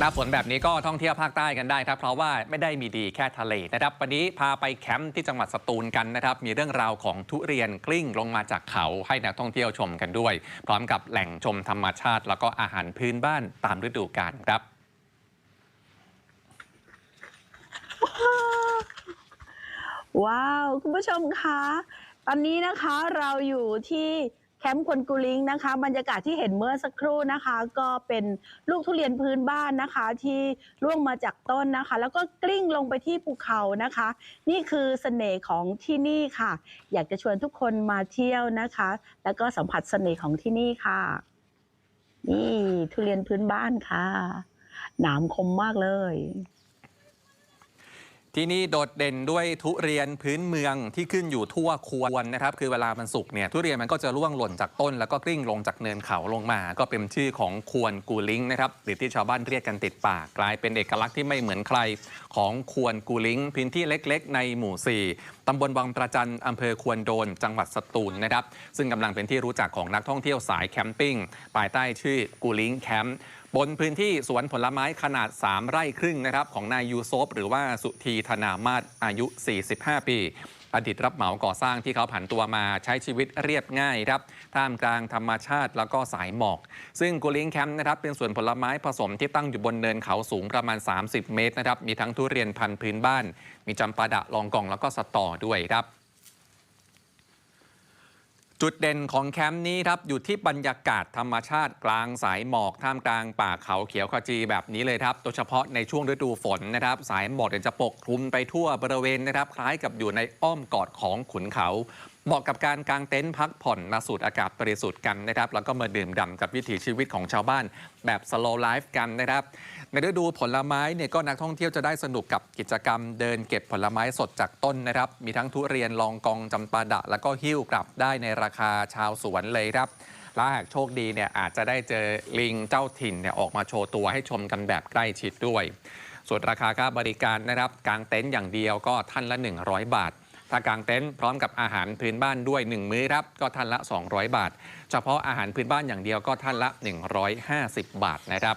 หน้าฝนแบบนี้ก็ท่องเที่ยวภาคใต้กันได้ครับ เพราะว่าไม่ได้มีดีแค่ทะเลนะครับ วันนี้พาไปแคมป์ที่จังหวัดสตูลกันนะครับ มีเรื่องราวของทุเรียนกลิ้งลงมาจากเขาให้นักท่องเที่ยวชมกันด้วย พร้อมกับแหล่งชมธรรมชาติ แล้วก็อาหารพื้นบ้านตามฤดูกาลครับว้าว คุณผู้ชมคะ ตอนนี้นะคะเราอยู่ที่ แคมป์ควนกุลิงนะคะ บรรยากาศที่เห็นเมื่อสักครู่นะคะ ก็เป็นลูกทุเรียนพื้นบ้านนะคะ ที่ร่วงมาจากต้นนะคะ แล้วก็กลิ้งลงไปที่ภูเขานะคะ นี่คือเสน่ห์ของที่นี่ค่ะ อยากจะชวนทุกคนมาเที่ยวนะคะ แล้วก็สัมผัสเสน่ห์ของที่นี่ค่ะ นี่ทุเรียนพื้นบ้านค่ะ หนามคมมากเลย ที่นี่โดดเด่นด้วยทุเรียนพื้นเมืองที่ขึ้นอยู่ทั่วควรนะครับ คือเวลามันสุกเนี่ยทุเรียนมันก็จะร่วงหล่นจากต้น แล้วก็กลิ้งลงจากเนินเขาลงมา ก็เป็นชื่อของควรกูลิงนะครับหรือที่ชาวบ้านเรียกกันติดปากกลายเป็นเอกลักษณ์ที่ไม่เหมือนใครของควรกูลิงพื้นที่เล็กๆ ในหมู่ 4ตำบลวังประจันอำเภอควนโดน จังหวัดสตูลนะครับซึ่งกำลังเป็นที่รู้จักของนักท่องเที่ยวสายแคมปิ้งภายใต้ชื่อกูลิงแคมป์ บนพื้นที่สวนผลไม้ขนาด 3 ไร่ครึ่งนะครับของนายยูโซฟหรือว่าสุธีธนามาศอายุ 45 ปี อดีตรับเหมาก่อสร้างที่เขาผันตัวมาใช้ชีวิตเรียบง่ายครับท่ามกลางธรรมชาติแล้วก็สายหมอก ซึ่งกูลิงแคมป์นะครับเป็นสวนผลไม้ผสมที่ตั้งอยู่บนเนินเขาสูงประมาณ 30 เมตรนะครับมีทั้งทุเรียนพันธุ์พื้นบ้าน มีจำปาดะลองกองแล้วก็สตอด้วยครับ จุดเด่นของแคมป์นี้ครับ อยู่ที่บรรยากาศธรรมชาติกลางสายหมอกท่ามกลางป่าเขาเขียวขจีแบบนี้เลยครับ โดยเฉพาะในช่วงฤดูฝนนะครับ สายหมอกจะปกคลุมไปทั่วบริเวณนะครับ คล้ายกับอยู่ในอ้อมกอดของขุนเขา เหมาะกับการกางเต็นท์พักผ่อนมาสูดอากาศบริสุทธิ์กันนะครับ แล้วก็มาดื่มด่ำกับวิถีชีวิตของชาวบ้านแบบ slow life กันนะครับ ในฤดูผลไม้เนี่ยก็นักท่องเที่ยวจะได้สนุกกับกิจกรรมเดินเก็บผลไม้สดจากต้นนะครับ มีทั้งทุเรียนลองกองจำปาดะ แล้วก็หิ้วกลับได้ในราคาชาวสวนเลยครับและหากโชคดีเนี่ยอาจจะได้เจอลิงเจ้าถิ่นเนี่ยออกมาโชว์ตัวให้ชมกันแบบใกล้ชิดด้วย ส่วนราคาค่าบริการนะครับกางเต็นท์อย่างเดียวก็ท่านละ 100 บาท ถ้ากางเต็นท์พร้อมกับอาหารพื้นบ้านด้วย 1 มื้อครับก็ท่านละ 200 บาท เฉพาะอาหารพื้นบ้านอย่างเดียวก็ท่านละ 150 บาทนะครับ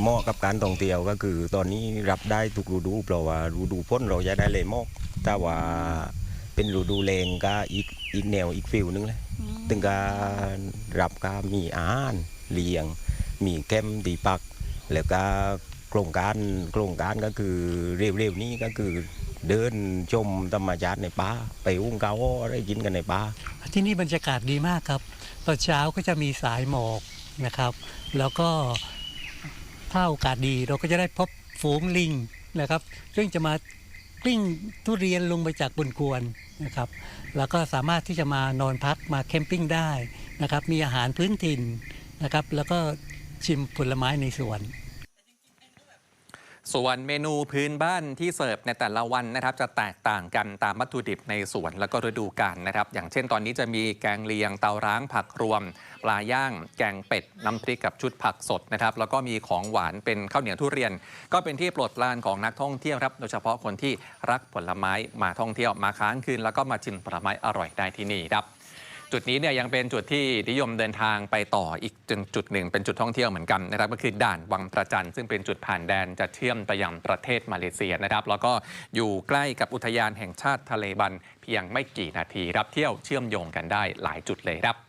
เหมาะกับการท่องเที่ยวก็คือตอนนี้รับได้ทุกฤดูเพราะว่าฤดูพ้นเราจะได้เลยหมอกแต่ว่าเป็นฤดูแรงก็อีกอีกแนวอีกฟิลนึงเลยถึงก็รับก็มีอาหารเลี้ยง มีแคมป์ตีปัก แล้วก็โครงการโครงการก็คือเร็วๆนี้ก็คือ เดินชมธรรมชาติในป่าไปอุ้งเกาอะไรกินกันในป่าที่นี่บรรยากาศดีมากครับตอนเช้าก็จะมีสายหมอกนะครับ แล้วก็ถ้าโอกาสดีเราก็จะได้พบฝูงลิงนะครับ ซึ่งจะมากลิ้งทุเรียนลงไปจากบนกวนนะครับแล้วก็สามารถที่จะมานอนพักมาแคมปิ้งได้นะครับ มีอาหารพื้นถิ่นนะครับ แล้วก็ชิมผลไม้ในสวน ส่วนเมนูพื้นบ้านที่เสิร์ฟในแต่ละวันนะครับ จะแตกต่างกันตามวัตถุดิบในสวนแล้วก็ฤดูกาลนะครับ อย่างเช่นตอนนี้จะมีแกงเลียงเตาร้างผักรวม ปลาย่าง แกงเป็ด น้ำพริกกับชุดผักสดนะครับ แล้วก็มีของหวานเป็นข้าวเหนียวทุเรียน ก็เป็นที่โปรดปรานของนักท่องเที่ยวครับ โดยเฉพาะคนที่รักผลไม้มาท่องเที่ยวมาค้างคืน แล้วก็มาชิมผลไม้อร่อยได้ที่นี่ครับ จุดนี้เนี่ยยังเป็นจุดที่นิยมเดินทางไปต่ออีกจนจุดหนึ่งเป็นจุดท่องเที่ยวเหมือนกันนะครับก็คือด่านวังประจันซึ่งเป็นจุดผ่านแดนจะเชื่อมไปยังประเทศมาเลเซียนะครับ แล้วก็อยู่ใกล้กับอุทยานแห่งชาติทะเลบันเพียงไม่กี่นาทีรับเที่ยวเชื่อมโยงกันได้หลายจุดเลยครับ